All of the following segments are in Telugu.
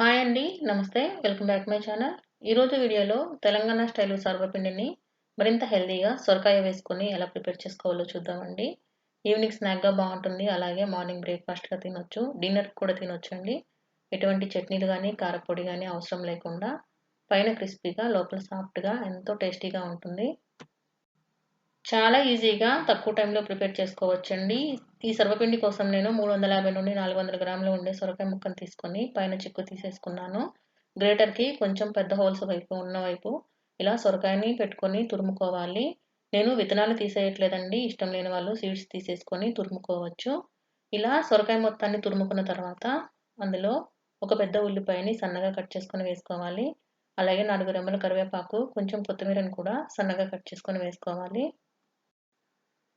హాయ్ అండి నమస్తే. వెల్కమ్ బ్యాక్ మై ఛానల్ ఈరోజు వీడియోలో తెలంగాణ స్టైల్ సర్వపిండిని మరింత హెల్దీగా సొరకాయ వేసుకొని ఎలా ప్రిపేర్ చేసుకోవాలో చూద్దామండి. ఈవినింగ్ స్నాక్గా బాగుంటుంది. అలాగే మార్నింగ్ బ్రేక్ఫాస్ట్గా తినొచ్చు. డిన్నర్ కూడా తినొచ్చు అండి ఎటువంటి చట్నీలు కానీ కారపొడి కానీ అవసరం లేకుండా పైన క్రిస్పీగా లోపల సాఫ్ట్గా ఎంతో టేస్టీగా ఉంటుంది. చాలా ఈజీగా తక్కువ టైంలో ప్రిపేర్ చేసుకోవచ్చండి. ఈ సర్వపిండి కోసం నేను మూడు వందల యాభై నుండి నాలుగు వందల గ్రాములు ఉండే సొరకాయ ముక్కను తీసుకొని పైన చిక్కు తీసేసుకున్నాను. గ్రేటర్కి కొంచెం పెద్ద హోల్స్ వైపు ఉన్న వైపు ఇలా సొరకాయని పెట్టుకొని తురుముకోవాలి. నేను విత్తనాలు తీసేయట్లేదండి. ఇష్టం లేని వాళ్ళు సీడ్స్ తీసేసుకొని తురుముకోవచ్చు. ఇలా సొరకాయ మొత్తాన్ని తురుముకున్న తర్వాత అందులో ఒక పెద్ద ఉల్లిపాయని సన్నగా కట్ చేసుకొని వేసుకోవాలి. అలాగే నాలుగు రెమ్మల కరివేపాకు కొంచెం కొత్తిమీరని కూడా సన్నగా కట్ చేసుకొని వేసుకోవాలి.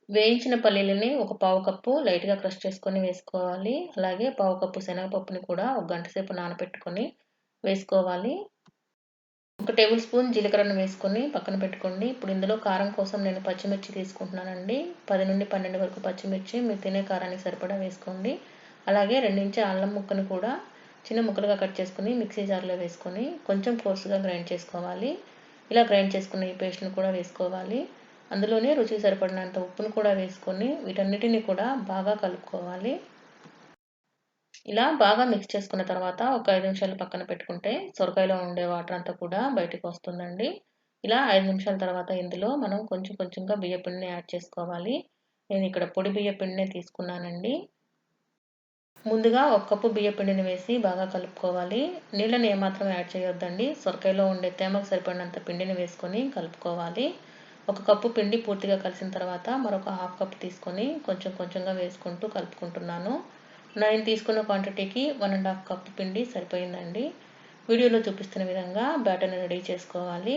వేయించిన పల్లీలని ఒక పావు కప్పు లైట్గా క్రష్ చేసుకొని వేసుకోవాలి. అలాగే పావు కప్పు శనగపప్పుని కూడా ఒక గంట సేపు నానబెట్టుకొని వేసుకోవాలి. ఒక టేబుల్ స్పూన్ జీలకర్రను వేసుకొని పక్కన పెట్టుకోండి. ఇప్పుడు ఇందులో కారం కోసం నేను పచ్చిమిర్చి తీసుకుంటున్నానండి. పది నుండి పన్నెండు వరకు పచ్చిమిర్చి మీరు తినే కారానికి సరిపడా వేసుకోండి. అలాగే రెండించి అల్లం ముక్కను కూడా చిన్న ముక్కలుగా కట్ చేసుకుని మిక్సీ జార్లో వేసుకొని కొంచెం కోర్సుగా గ్రైండ్ చేసుకోవాలి. ఇలా గ్రైండ్ చేసుకున్న ఈ పేస్ట్ని కూడా వేసుకోవాలి. అందులోనే రుచికి సరిపడినంత ఉప్పును కూడా వేసుకొని వీటన్నిటిని కూడా బాగా కలుపుకోవాలి. ఇలా బాగా మిక్స్ చేసుకున్న తర్వాత ఒక ఐదు నిమిషాలు పక్కన పెట్టుకుంటే సొరకాయలో ఉండే వాటర్ అంతా కూడా బయటకు వస్తుందండి. ఇలా ఐదు నిమిషాల తర్వాత ఇందులో మనం కొంచెం కొంచెంగా బియ్య పిండిని యాడ్ చేసుకోవాలి. నేను ఇక్కడ పొడి బియ్య పిండినే తీసుకున్నానండి. ముందుగా ఒక కప్పు బియ్య పిండిని వేసి బాగా కలుపుకోవాలి. నీళ్ళని ఏమాత్రం యాడ్ చేయొద్దండి. సొరకాయలో ఉండే తేమకు సరిపడినంత పిండిని వేసుకొని కలుపుకోవాలి. ఒక కప్పు పిండి పూర్తిగా కలిసిన తర్వాత మరొక హాఫ్ కప్ తీసుకొని కొంచెం కొంచెంగా వేసుకుంటూ కలుపుకుంటున్నాను. నేను తీసుకున్న క్వాంటిటీకి వన్ అండ్ హాఫ్ కప్ పిండి సరిపోయిందండి. వీడియోలో చూపిస్తున్న విధంగా బ్యాటర్ని రెడీ చేసుకోవాలి.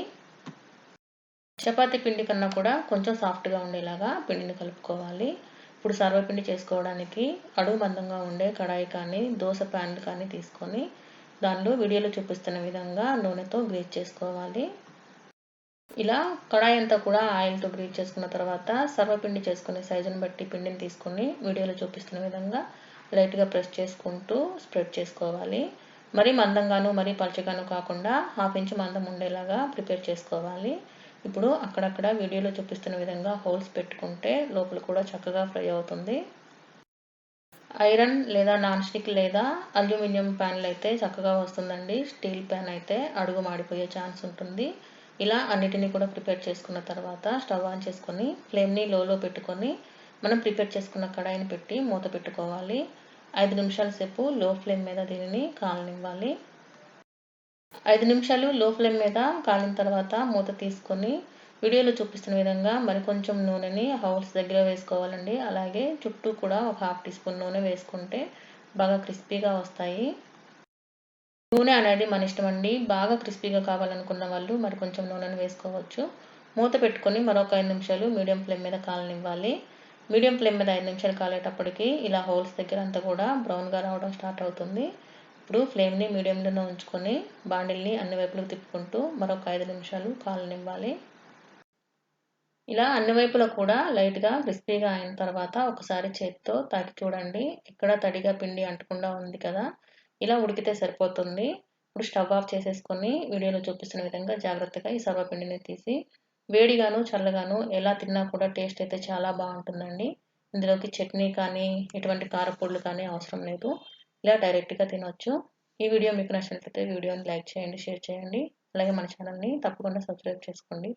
చపాతీ పిండి కన్నా కూడా కొంచెం సాఫ్ట్గా ఉండేలాగా పిండిని కలుపుకోవాలి. ఇప్పుడు సర్వపిండి చేసుకోవడానికి అడుగు మందంగా ఉండే కడాయి కానీ దోశ ప్యాన్ కానీ తీసుకొని దానిలో వీడియోలో చూపిస్తున్న విధంగా నూనెతో గ్రేట్ చేసుకోవాలి. ఇలా కడాయి అంతా కూడా ఆయిల్తో గ్రీట్ చేసుకున్న తర్వాత సర్వపిండి చేసుకునే సైజుని బట్టి పిండిని తీసుకొని వీడియోలో చూపిస్తున్న విధంగా లైట్గా ప్రెస్ చేసుకుంటూ స్ప్రెడ్ చేసుకోవాలి. మరీ మందంగాను మరీ పలచగాను కాకుండా హాఫ్ ఇంచ్ మందం ఉండేలాగా ప్రిపేర్ చేసుకోవాలి. ఇప్పుడు అక్కడక్కడ వీడియోలో చూపిస్తున్న విధంగా హోల్స్ పెట్టుకుంటే లోపల కూడా చక్కగా ఫ్రై అవుతుంది. ఐరన్ లేదా నాన్ స్టిక్ లేదా అల్యూమినియం ప్యాన్లు అయితే చక్కగా వస్తుందండి. స్టీల్ ప్యాన్ అయితే అడుగు మాడిపోయే ఛాన్స్ ఉంటుంది. ఇలా అన్నిటినీ కూడా ప్రిపేర్ చేసుకున్న తర్వాత స్టవ్ ఆన్ చేసుకొని ఫ్లేమ్ని లోలో పెట్టుకొని మనం ప్రిపేర్ చేసుకున్న కడాయిని పెట్టి మూత పెట్టుకోవాలి. ఐదు నిమిషాల సేపు లో ఫ్లేమ్ మీద దీనిని కాలనివ్వాలి. ఐదు నిమిషాలు లో ఫ్లేమ్ మీద కాలిన తర్వాత మూత తీసుకొని వీడియోలో చూపిస్తున్న విధంగా మరి కొంచెం నూనెని హౌల్స్ దగ్గర వేసుకోవాలండి. అలాగే చుట్టూ కూడా ఒక హాఫ్ టీ స్పూన్ నూనె వేసుకుంటే బాగా క్రిస్పీగా వస్తాయి. నూనె అనేది మన ఇష్టం అండి. బాగా క్రిస్పీగా కావాలనుకున్న వాళ్ళు మరి కొంచెం నూనెను వేసుకోవచ్చు. మూత పెట్టుకొని మరొక ఐదు నిమిషాలు మీడియం ఫ్లేమ్ మీద కాలనివ్వాలి. మీడియం ఫ్లేమ్ మీద ఐదు నిమిషాలు కాలేటప్పటికి ఇలా హోల్స్ దగ్గర అంతా కూడా బ్రౌన్గా రావడం స్టార్ట్ అవుతుంది. ఇప్పుడు ఫ్లేమ్ని మీడియంలోనే ఉంచుకొని బాండిల్ని అన్ని వైపులకు తిప్పుకుంటూ మరొక ఐదు నిమిషాలు కాలనివ్వాలి. ఇలా అన్ని వైపులా కూడా లైట్గా క్రిస్పీగా అయిన తర్వాత ఒకసారి చేతితో తాకి చూడండి. ఇక్కడ తడిగా పిండి అంటకుండా ఉంది కదా. ఇలా ఉడికితే సరిపోతుంది. ఇప్పుడు స్టవ్ ఆఫ్ చేసేసుకొని వీడియోలో చూపిస్తున్న విధంగా జాగ్రత్తగా ఈ సర్వపిండిని తీసి వేడిగాను చల్లగాను ఎలా తిన్నా కూడా టేస్ట్ అయితే చాలా బాగుంటుందండి. ఇందులోకి చట్నీ కానీ ఎటువంటి కారపొడులు కానీ అవసరం లేదు. ఇలా డైరెక్ట్గా తినొచ్చు. ఈ వీడియో మీకు నచ్చినట్లయితే వీడియోని లైక్ చేయండి షేర్ చేయండి. అలాగే మన ఛానల్ని తప్పకుండా సబ్స్క్రైబ్ చేసుకోండి.